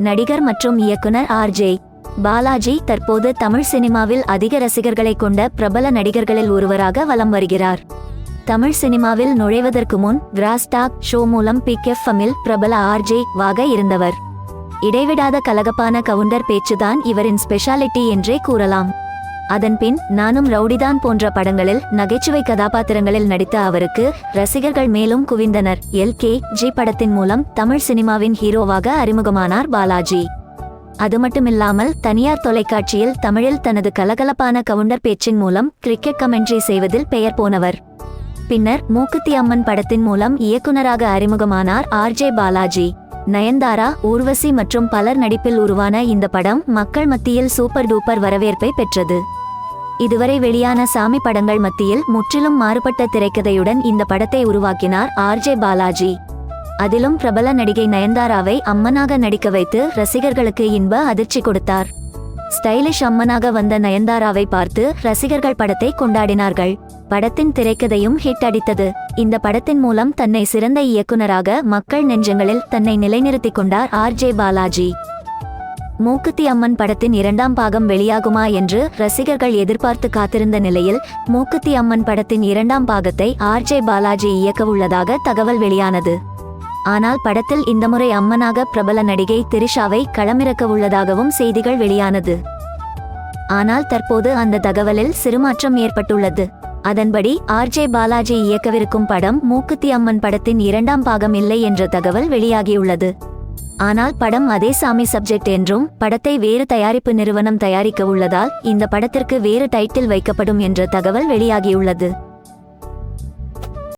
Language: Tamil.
நடிகர் மற்றும் இயக்குனர் ஆர்ஜே பாலாஜி தற்போது தமிழ் சினிமாவில் அதிக ரசிகர்களை கொண்ட பிரபல நடிகர்களில் ஒருவராக வலம் வருகிறார். தமிழ் சினிமாவில் நுழைவதற்கு முன் கிராஸ்டாக் ஷோ மூலம் பிக் எஃப்எம்மில் பிரபல ஆர்ஜே வாக இருந்தவர். இடைவிடாத கலகப்பான கவுண்டர் பேச்சுதான் இவரின் ஸ்பெஷாலிட்டி என்றே கூறலாம். அதன்பின் நானும் ரவுடிதான் போன்ற படங்களில் நகைச்சுவை கதாபாத்திரங்களில் நடித்த அவருக்கு ரசிகர்கள் மேலும் குவிந்தனர். எல். கே. ஜி படத்தின் மூலம் தமிழ் சினிமாவின் ஹீரோவாக அறிமுகமானார் பாலாஜி. அது மட்டுமில்லாமல் தனியார் தொலைக்காட்சியில் தமிழில் தனது கலகலப்பான கவுண்டர் பேச்சின் மூலம் கிரிக்கெட் கமெண்ட்ரி செய்வதில் பெயர் போனவர். பின்னர் மூக்குத்தி அம்மன் படத்தின் மூலம் இயக்குனராக அறிமுகமானார் ஆர்ஜே பாலாஜி. நயன்தாரா ஊர்வசி மற்றும் பலர் நடிப்பில் உருவான இந்த படம் மக்கள் மத்தியில் சூப்பர் டூப்பர் வரவேற்பை பெற்றது. இதுவரை வெளியான சாமி படங்கள் மத்தியில் முற்றிலும் மாறுபட்ட திரைக்கதையுடன் இந்த படத்தை உருவாக்கினார் ஆர்ஜே பாலாஜி. அதிலும் பிரபல நடிகை நயன்தாராவை அம்மனாக நடிக்க வைத்து ரசிகர்களுக்கு இன்ப அதிர்ச்சி கொடுத்தார். ஸ்டைலிஷ் அம்மனாக வந்த நயன்தாராவை பார்த்து ரசிகர்கள் படத்தை கொண்டாடினார்கள். படத்தின் திரைக்கதையும் ஹிட் அடித்தது. இந்த படத்தின் மூலம் தன்னை சிறந்த இயக்குனராக மக்கள் நெஞ்சங்களில் தன்னை நிலைநிறுத்திக் கொண்டார் ஆர் ஜே பாலாஜி. மூக்குத்தி அம்மன் படத்தின் இரண்டாம் பாகம் வெளியாகுமா என்று ரசிகர்கள் எதிர்பார்த்து காத்திருந்த நிலையில் மூக்குத்தி அம்மன் படத்தின் இரண்டாம் பாகத்தை ஆர்ஜே பாலாஜி இயக்கவுள்ளதாக தகவல் வெளியானது. ஆனால் படத்தில் இந்த முறை அம்மனாக பிரபல நடிகை திரிஷாவை களமிறக்க உள்ளதாகவும் செய்திகள் வெளியானது. ஆனால் தற்போது அந்த தகவலில் சிறுமாற்றம் ஏற்பட்டுள்ளது. அதன்படி ஆர்ஜே பாலாஜி இயக்கவிருக்கும் படம் மூக்குத்தி அம்மன் படத்தின் இரண்டாம் பாகம் இல்லை என்ற தகவல் வெளியாகியுள்ளது. ஆனால் படம் அதே சாமி சப்ஜெக்ட் என்றும் படத்தை வேறு தயாரிப்பு நிறுவனம் தயாரிக்க உள்ளதால் இந்த படத்திற்கு வேறு டைட்டில் வைக்கப்படும் என்ற தகவல் வெளியாகியுள்ளது.